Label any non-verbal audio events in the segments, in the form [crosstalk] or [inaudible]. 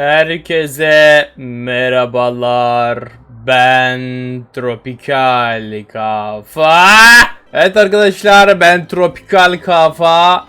Herkese merhabalar. Ben Tropikal Kafa. Evet arkadaşlar ben Tropikal Kafa.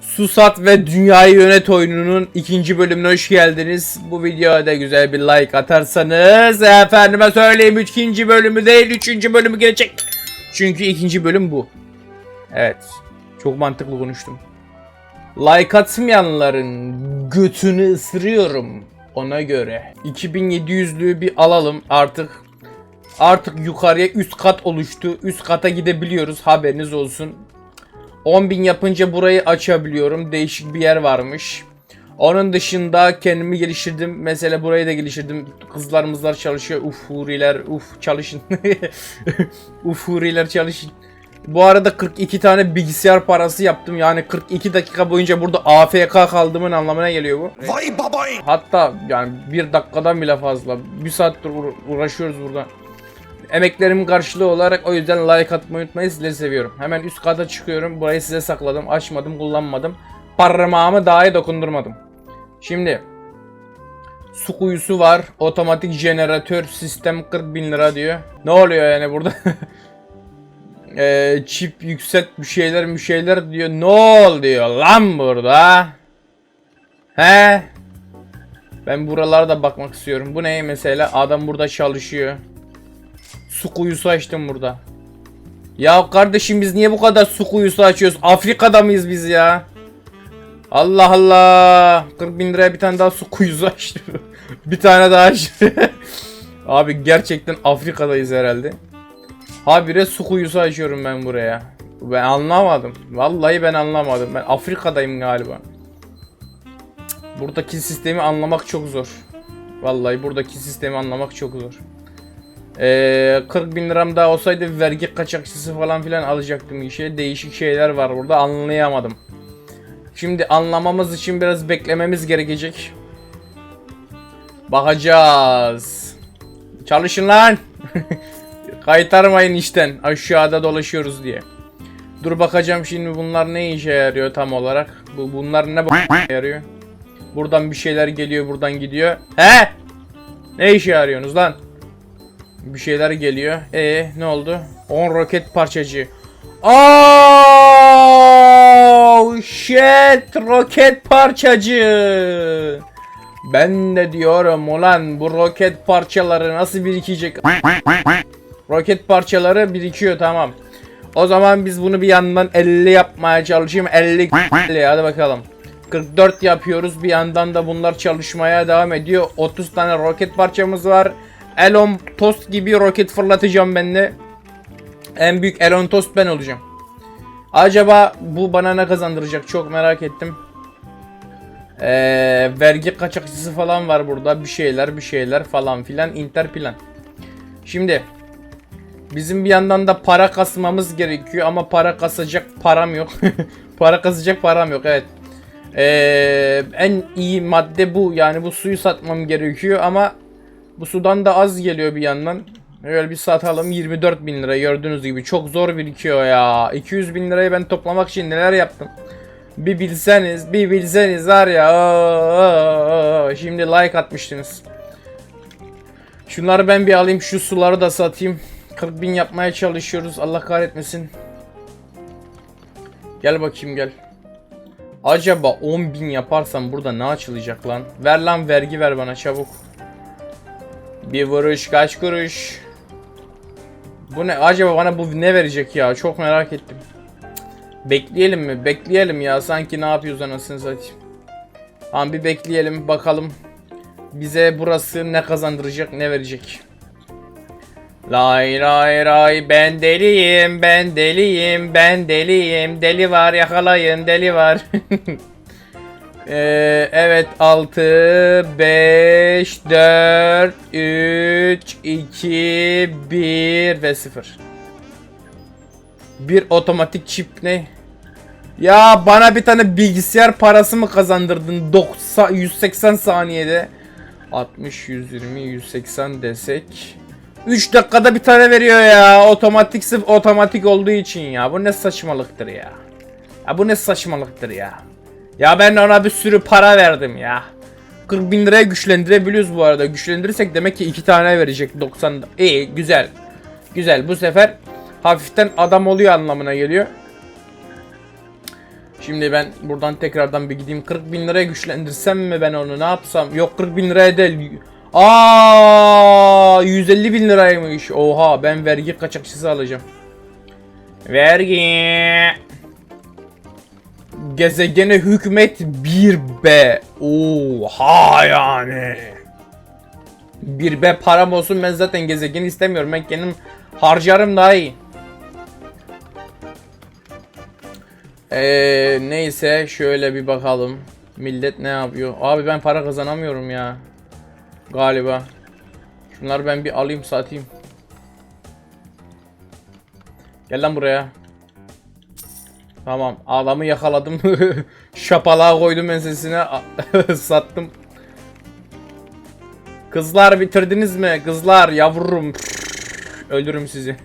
Susat ve Dünyayı Yönet oyununun ikinci bölümüne hoş geldiniz. Bu videoya da güzel bir like atarsanız efendime söyleyeyim ikinci bölümü değil üçüncü bölümü gelecek. Çünkü ikinci bölüm bu. Evet. Çok mantıklı konuştum. Like atmayanların götünü ısırıyorum ona göre. 2700'lüğü bir alalım artık. Artık yukarıya üst kat oluştu. Üst kata gidebiliyoruz haberiniz olsun. 10.000 yapınca burayı açabiliyorum. Değişik bir yer varmış. Onun dışında kendimi geliştirdim. Mesela burayı da geliştirdim. Kızlarımızlar çalışıyor. Uf huriler uf çalışın. [laughs] uf huriler çalışın. Bu arada 42 tane bilgisayar parası yaptım. Yani 42 dakika boyunca burada AFK kaldığımın anlamına geliyor bu. Vay babay. Hatta yani bir dakikadan bile fazla. Bir saattir uğra- uğraşıyoruz burada. Emeklerimin karşılığı olarak o yüzden like atmayı unutmayın. Sizleri seviyorum. Hemen üst kata çıkıyorum. Burayı size sakladım. Açmadım, kullanmadım. Parmağımı dahi dokundurmadım. Şimdi su kuyusu var. Otomatik jeneratör sistem 40 bin lira diyor. Ne oluyor yani burada? [laughs] Eee çip yükselt bir şeyler bir şeyler diyor. Ne oluyor lan burada? He? Ben buralara da bakmak istiyorum. Bu ne mesela? Adam burada çalışıyor. Su kuyusu açtım burada. Ya kardeşim biz niye bu kadar su kuyusu açıyoruz? Afrika'da mıyız biz ya? Allah Allah. 40 bin liraya bir tane daha su kuyusu açtım. [laughs] bir tane daha açtım. [laughs] Abi gerçekten Afrika'dayız herhalde. Habire su kuyusu açıyorum ben buraya. Ben anlamadım. Vallahi ben anlamadım. Ben Afrika'dayım galiba. Buradaki sistemi anlamak çok zor. Vallahi buradaki sistemi anlamak çok zor. Ee, 40 bin liram daha olsaydı vergi kaçakçısı falan filan alacaktım işe. Değişik şeyler var burada anlayamadım. Şimdi anlamamız için biraz beklememiz gerekecek. Bakacağız. Çalışın lan. [laughs] Kaytarmayın işten. Aşağıda dolaşıyoruz diye. Dur bakacağım şimdi bunlar ne işe yarıyor tam olarak. Bu bunlar ne b- yarıyor? Buradan bir şeyler geliyor, buradan gidiyor. He? Ne işe yarıyorsunuz lan? Bir şeyler geliyor. E ne oldu? 10 roket parçacı. Oh shit roket parçacı. Ben de diyorum ulan bu roket parçaları nasıl birikecek? Roket parçaları birikiyor tamam. O zaman biz bunu bir yandan 50 yapmaya çalışayım. 50 50 hadi bakalım. 44 yapıyoruz. Bir yandan da bunlar çalışmaya devam ediyor. 30 tane roket parçamız var. Elon Tost gibi roket fırlatacağım ben de. En büyük Elon Tost ben olacağım. Acaba bu bana ne kazandıracak çok merak ettim. Ee, vergi kaçakçısı falan var burada. Bir şeyler bir şeyler falan filan. Interplan. Şimdi Bizim bir yandan da para kasmamız gerekiyor ama para kasacak param yok. [laughs] para kasacak param yok evet. Ee, en iyi madde bu yani bu suyu satmam gerekiyor ama bu sudan da az geliyor bir yandan. Öyle bir satalım 24 bin lira gördüğünüz gibi çok zor birikiyor ya. 200 bin lirayı ben toplamak için neler yaptım. Bir bilseniz bir bilseniz var ya. Şimdi like atmıştınız. Şunları ben bir alayım şu suları da satayım. 40 bin yapmaya çalışıyoruz. Allah kahretmesin. Gel bakayım gel. Acaba 10 bin yaparsam burada ne açılacak lan? Ver lan vergi ver bana çabuk. Bir vuruş kaç kuruş? Bu ne? Acaba bana bu ne verecek ya? Çok merak ettim. Bekleyelim mi? Bekleyelim ya. Sanki ne yapıyoruz anasını satayım. Tamam bir bekleyelim bakalım. Bize burası ne kazandıracak ne verecek. Lay lay lay ben deliyim ben deliyim ben deliyim deli var yakalayın deli var. [laughs] Ee, evet 6 5 4 3 2 1 ve 0. Bir otomatik çip ne? Ya bana bir tane bilgisayar parası mı kazandırdın 90 180 saniyede? 60 120 180 desek 3 dakikada bir tane veriyor ya. Otomatik sırf otomatik olduğu için ya. Bu ne saçmalıktır ya. Ya bu ne saçmalıktır ya. Ya ben ona bir sürü para verdim ya. 40 bin liraya güçlendirebiliyoruz bu arada. Güçlendirirsek demek ki 2 tane verecek 90. İyi güzel. Güzel bu sefer hafiften adam oluyor anlamına geliyor. Şimdi ben buradan tekrardan bir gideyim. 40 bin liraya güçlendirsem mi ben onu ne yapsam? Yok 40 bin liraya değil. Aa 150 bin liraymış. Oha ben vergi kaçakçısı alacağım. Vergi. Gezegene hükmet 1B. Oha yani. 1B param olsun ben zaten gezegeni istemiyorum. Ben kendim harcarım daha iyi. Ee, neyse şöyle bir bakalım. Millet ne yapıyor? Abi ben para kazanamıyorum ya. Galiba. Şunları ben bir alayım satayım. Gel lan buraya. Tamam adamı yakaladım. [laughs] Şapalığa koydum ensesine [laughs] sattım. Kızlar bitirdiniz mi? Kızlar yavrum. [laughs] Öldürürüm sizi.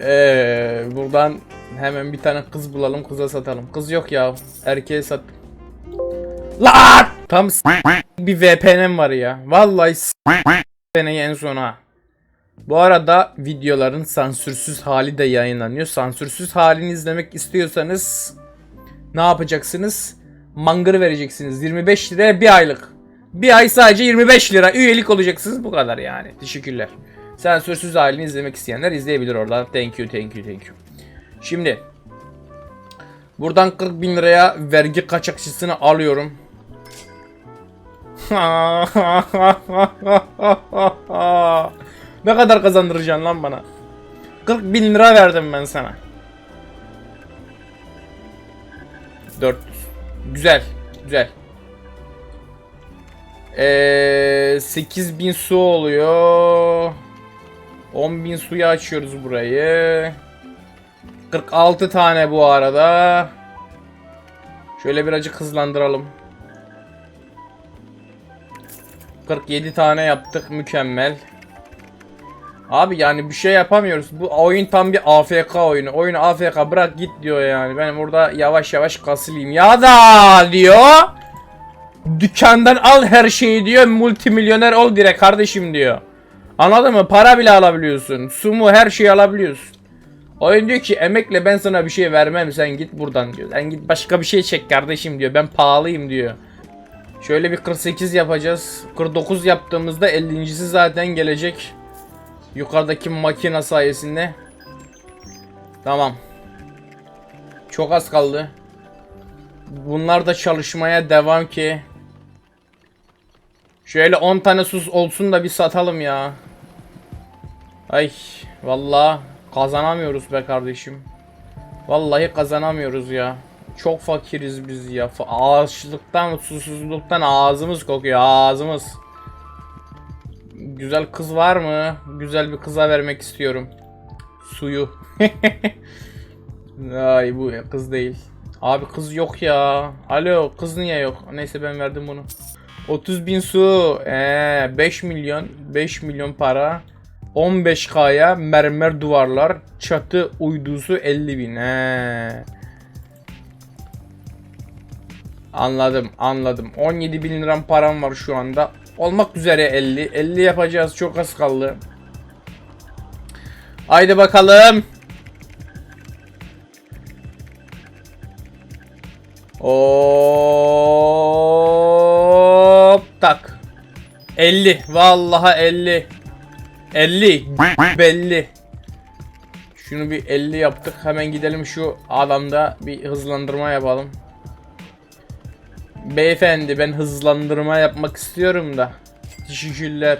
Ee, buradan hemen bir tane kız bulalım kıza satalım. Kız yok ya. Erkeğe sat. Lan! Tam bir VPN'm var ya. Vallahi VPN'yi en sona. Bu arada videoların sansürsüz hali de yayınlanıyor. Sansürsüz halini izlemek istiyorsanız ne yapacaksınız? Mangır vereceksiniz. 25 liraya bir aylık. Bir ay sadece 25 lira üyelik olacaksınız. Bu kadar yani. Teşekkürler. Sansürsüz halini izlemek isteyenler izleyebilir oradan. Thank you, thank you, thank you. Şimdi buradan 40 bin liraya vergi kaçakçısını alıyorum. [laughs] ne kadar kazandıracaksın lan bana? 40 bin lira verdim ben sana. 400. Güzel. Güzel. Ee, 8000 su oluyor. 10.000 suya açıyoruz burayı. 46 tane bu arada. Şöyle birazcık hızlandıralım. 47 tane yaptık mükemmel. Abi yani bir şey yapamıyoruz. Bu oyun tam bir AFK oyunu. Oyunu AFK bırak git diyor yani. Ben burada yavaş yavaş kasılayım. Ya da diyor. Dükkandan al her şeyi diyor. Multimilyoner ol direkt kardeşim diyor. Anladın mı? Para bile alabiliyorsun. Su mu her şeyi alabiliyorsun. Oyun diyor ki emekle ben sana bir şey vermem sen git buradan diyor. Sen git başka bir şey çek kardeşim diyor. Ben pahalıyım diyor. Şöyle bir 48 yapacağız. 49 yaptığımızda 50.si zaten gelecek. Yukarıdaki makina sayesinde. Tamam. Çok az kaldı. Bunlar da çalışmaya devam ki. Şöyle 10 tane sus olsun da bir satalım ya. Ay vallahi kazanamıyoruz be kardeşim. Vallahi kazanamıyoruz ya. Çok fakiriz biz ya. Açlıktan, susuzluktan ağzımız kokuyor ağzımız. Güzel kız var mı? Güzel bir kıza vermek istiyorum. Suyu. [laughs] Ay bu kız değil. Abi kız yok ya. Alo kız niye yok? Neyse ben verdim bunu. 30 bin su. Ee, 5 milyon. 5 milyon para. 15k'ya mermer duvarlar. Çatı uydusu 50 bin. He. Anladım anladım. 17 bin liram param var şu anda. Olmak üzere 50. 50 yapacağız çok az kaldı. Haydi bakalım. Hop tak. 50. Vallahi 50. 50. Belli. Şunu bir 50 yaptık. Hemen gidelim şu adamda bir hızlandırma yapalım. Beyefendi ben hızlandırma yapmak istiyorum da. Teşekkürler.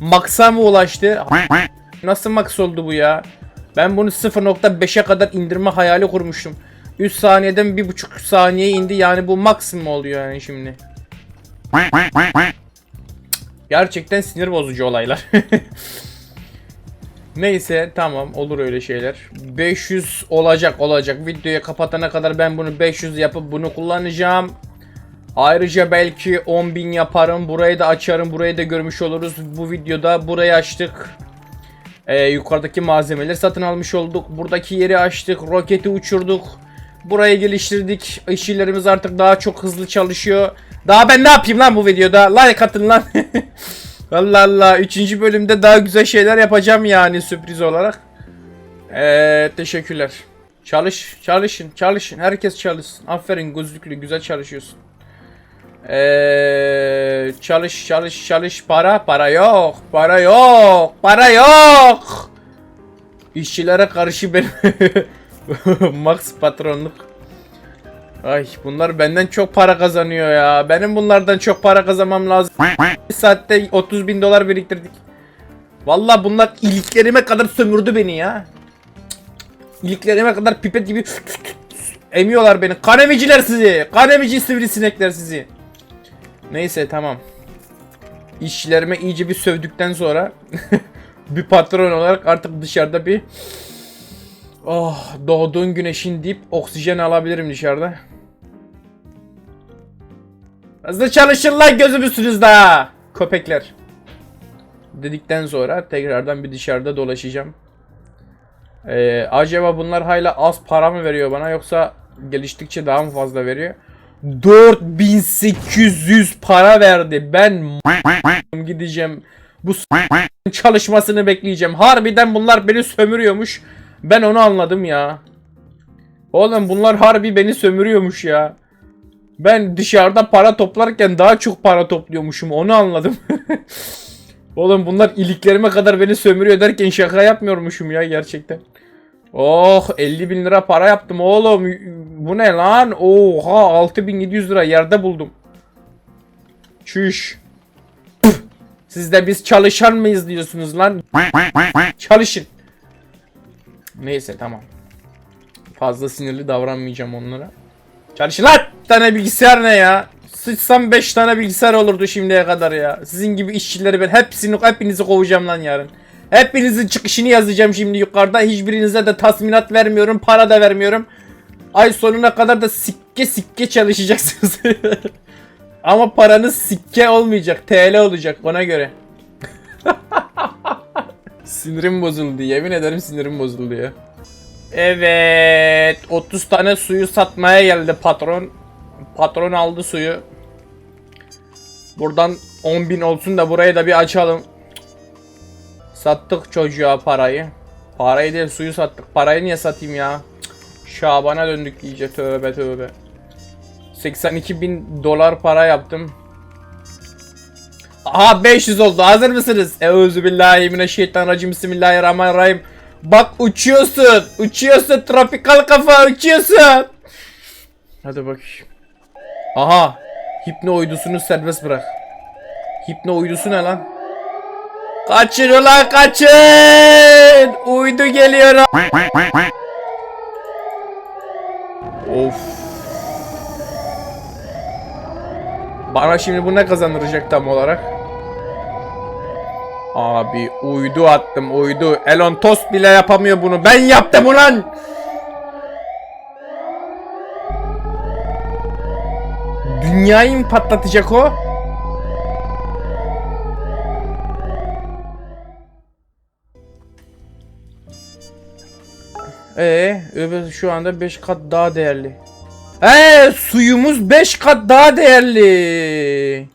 Max'a mı ulaştı? Nasıl max oldu bu ya? Ben bunu 0.5'e kadar indirme hayali kurmuştum. 3 saniyeden 1.5 saniye indi yani bu max mı oluyor yani şimdi? Gerçekten sinir bozucu olaylar. [laughs] Neyse tamam olur öyle şeyler. 500 olacak olacak. Videoyu kapatana kadar ben bunu 500 yapıp bunu kullanacağım. Ayrıca belki 10.000 yaparım. Burayı da açarım. Burayı da görmüş oluruz. Bu videoda burayı açtık. Ee, yukarıdaki malzemeleri satın almış olduk. Buradaki yeri açtık. Roketi uçurduk. Burayı geliştirdik. İşçilerimiz artık daha çok hızlı çalışıyor. Daha ben ne yapayım lan bu videoda? Like atın lan. [laughs] Allah Allah. Üçüncü bölümde daha güzel şeyler yapacağım yani sürpriz olarak. Eee teşekkürler. Çalış, çalışın, çalışın. Herkes çalışsın. Aferin gözlüklü, güzel çalışıyorsun. Çalış, çalış, çalış. Para, para yok. Para yok. Para yok. İşçilere karşı benim [laughs] max patronluk. Ay bunlar benden çok para kazanıyor ya. Benim bunlardan çok para kazanmam lazım. Bir saatte 30 bin dolar biriktirdik. Vallahi bunlar iliklerime kadar sömürdü beni ya. İliklerime kadar pipet gibi emiyorlar beni. Kanemiciler sizi. Kanemici sivrisinekler sizi. Neyse tamam. İşçilerime iyice bir sövdükten sonra [laughs] bir patron olarak artık dışarıda bir Oh doğduğun güneşin deyip oksijen alabilirim dışarıda. Hızlı çalışın lan gözümüzsünüz daha. Köpekler. Dedikten sonra tekrardan bir dışarıda dolaşacağım. Ee, acaba bunlar hala az para mı veriyor bana yoksa geliştikçe daha mı fazla veriyor? 4800 para verdi. Ben gideceğim. Bu çalışmasını bekleyeceğim. Harbiden bunlar beni sömürüyormuş. Ben onu anladım ya. Oğlum bunlar harbi beni sömürüyormuş ya. Ben dışarıda para toplarken daha çok para topluyormuşum onu anladım. [laughs] Oğlum bunlar iliklerime kadar beni sömürüyor derken şaka yapmıyormuşum ya gerçekten. Oh 50 bin lira para yaptım oğlum. Bu ne lan? Oha 6700 lira yerde buldum. Çüş. Siz de biz çalışan mıyız diyorsunuz lan? Çalışın. Neyse tamam. Fazla sinirli davranmayacağım onlara. Çalışın lan! Bir tane bilgisayar ne ya? Sıçsam 5 tane bilgisayar olurdu şimdiye kadar ya. Sizin gibi işçileri ben hepsini hepinizi kovacağım lan yarın. Hepinizin çıkışını yazacağım şimdi yukarıda. Hiçbirinize de tazminat vermiyorum, para da vermiyorum. Ay sonuna kadar da sikke sikke çalışacaksınız. [laughs] Ama paranız sikke olmayacak, TL olacak ona göre. [laughs] Sinirim bozuldu. Yemin ederim sinirim bozuldu ya. Evet. 30 tane suyu satmaya geldi patron. Patron aldı suyu. Buradan 10.000 olsun da burayı da bir açalım. Sattık çocuğa parayı. Parayı değil suyu sattık. Parayı niye satayım ya? Şaban'a döndük iyice tövbe tövbe. 82 bin dolar para yaptım. Aha 500 oldu. Hazır mısınız? Euzubillahimineşşeytanirracim. Bismillahirrahmanirrahim. Bak uçuyorsun. Uçuyorsun. Tropikal kafa uçuyorsun. Hadi bakayım. Aha. Hipno uydusunu serbest bırak. Hipno uydusu ne lan? Kaçın ulan kaçın. Uydu geliyor. Of. Bana şimdi bu ne kazandıracak tam olarak? Abi uydu attım uydu. Elon Tost bile yapamıyor bunu. Ben yaptım ulan. Dünyayı mı patlatacak o? Ee, öbür şu anda 5 kat daha değerli. Ee, suyumuz 5 kat daha değerli.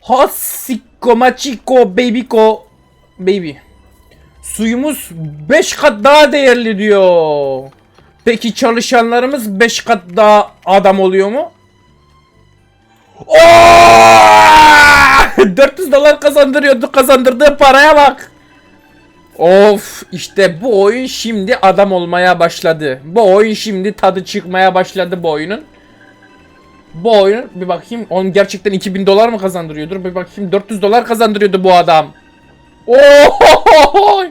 Hasiko machiko babyko baby. Suyumuz 5 kat daha değerli diyor. Peki çalışanlarımız 5 kat daha adam oluyor mu? Oo! [laughs] 400 dolar kazandırıyordu. Kazandırdığı paraya bak. Of işte bu oyun şimdi adam olmaya başladı. Bu oyun şimdi tadı çıkmaya başladı bu oyunun. Bu oyun bir bakayım on gerçekten 2000 dolar mı kazandırıyordur? Bir bakayım 400 dolar kazandırıyordu bu adam. Ohohohoy!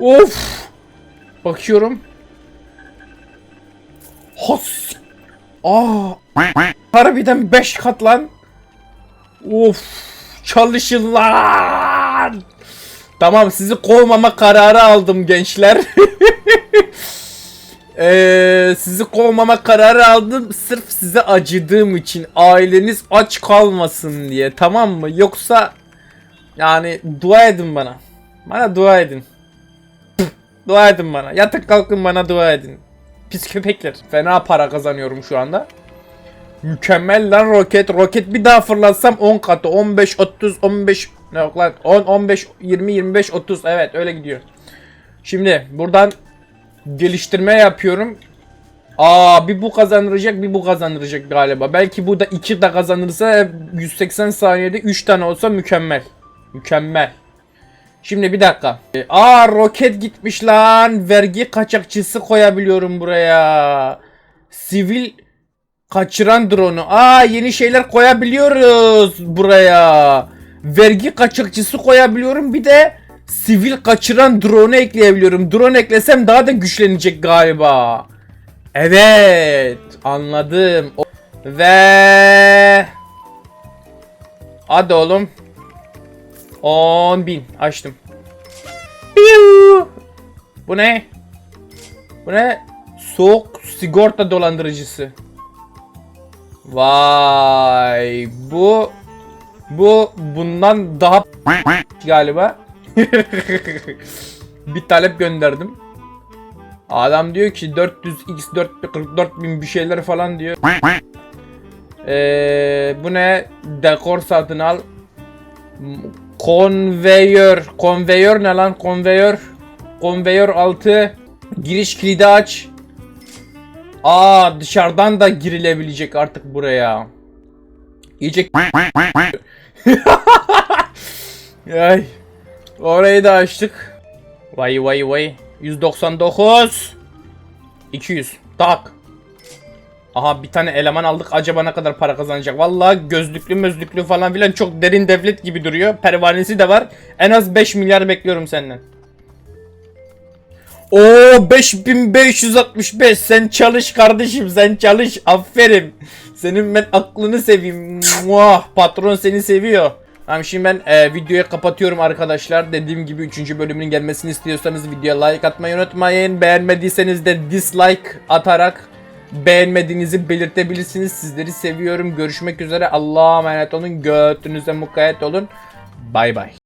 Of! Bakıyorum. Hos! Aa! Harbiden 5 kat lan. Of! Çalışın lan! Tamam sizi kovmama kararı aldım gençler. [laughs] Ee, sizi kovmama kararı aldım sırf size acıdığım için aileniz aç kalmasın diye tamam mı yoksa yani dua edin bana bana dua edin [laughs] dua edin bana yatıp kalkın bana dua edin Pis köpekler. Fena para kazanıyorum şu anda. Mükemmel lan roket. Roket bir daha fırlatsam 10 katı. 15, 30, 15. Ne yok lan? 10, 15, 20, 25, 30. Evet öyle gidiyor. Şimdi buradan geliştirme yapıyorum. Aa bir bu kazandıracak bir bu kazandıracak galiba. Belki bu da 2 de kazanırsa 180 saniyede 3 tane olsa mükemmel. Mükemmel. Şimdi bir dakika. Aa roket gitmiş lan. Vergi kaçakçısı koyabiliyorum buraya. Sivil kaçıran drone'u. Aa yeni şeyler koyabiliyoruz buraya. Vergi kaçakçısı koyabiliyorum. Bir de sivil kaçıran drone'u ekleyebiliyorum. Drone eklesem daha da güçlenecek galiba. Evet, anladım. Ve Hadi oğlum. 10 bin açtım. Bu ne? Bu ne? Soğuk sigorta dolandırıcısı. Vay bu bu bundan daha galiba. [laughs] bir talep gönderdim. Adam diyor ki 400x 444 bin bir şeyler falan diyor. Ee, bu ne? Dekor satın al. Konveyör. Konveyör ne lan? Konveyör. Konveyör altı. Giriş kilidi aç. Aa dışarıdan da girilebilecek artık buraya. İyice [laughs] [laughs] Ay. Orayı da açtık. Vay vay vay. 199. 200. Tak. Aha bir tane eleman aldık. Acaba ne kadar para kazanacak? Vallahi gözlüklü mözlüklü falan filan çok derin devlet gibi duruyor. Pervanesi de var. En az 5 milyar bekliyorum senden. Oo 5565 sen çalış kardeşim sen çalış aferin. Senin ben aklını seveyim. Muah patron seni seviyor. Tamam şimdi ben e, videoyu kapatıyorum arkadaşlar. Dediğim gibi 3. bölümünün gelmesini istiyorsanız videoya like atmayı unutmayın. Beğenmediyseniz de dislike atarak beğenmediğinizi belirtebilirsiniz. Sizleri seviyorum. Görüşmek üzere. Allah'a emanet olun. Götünüze mukayyet olun. Bay bay.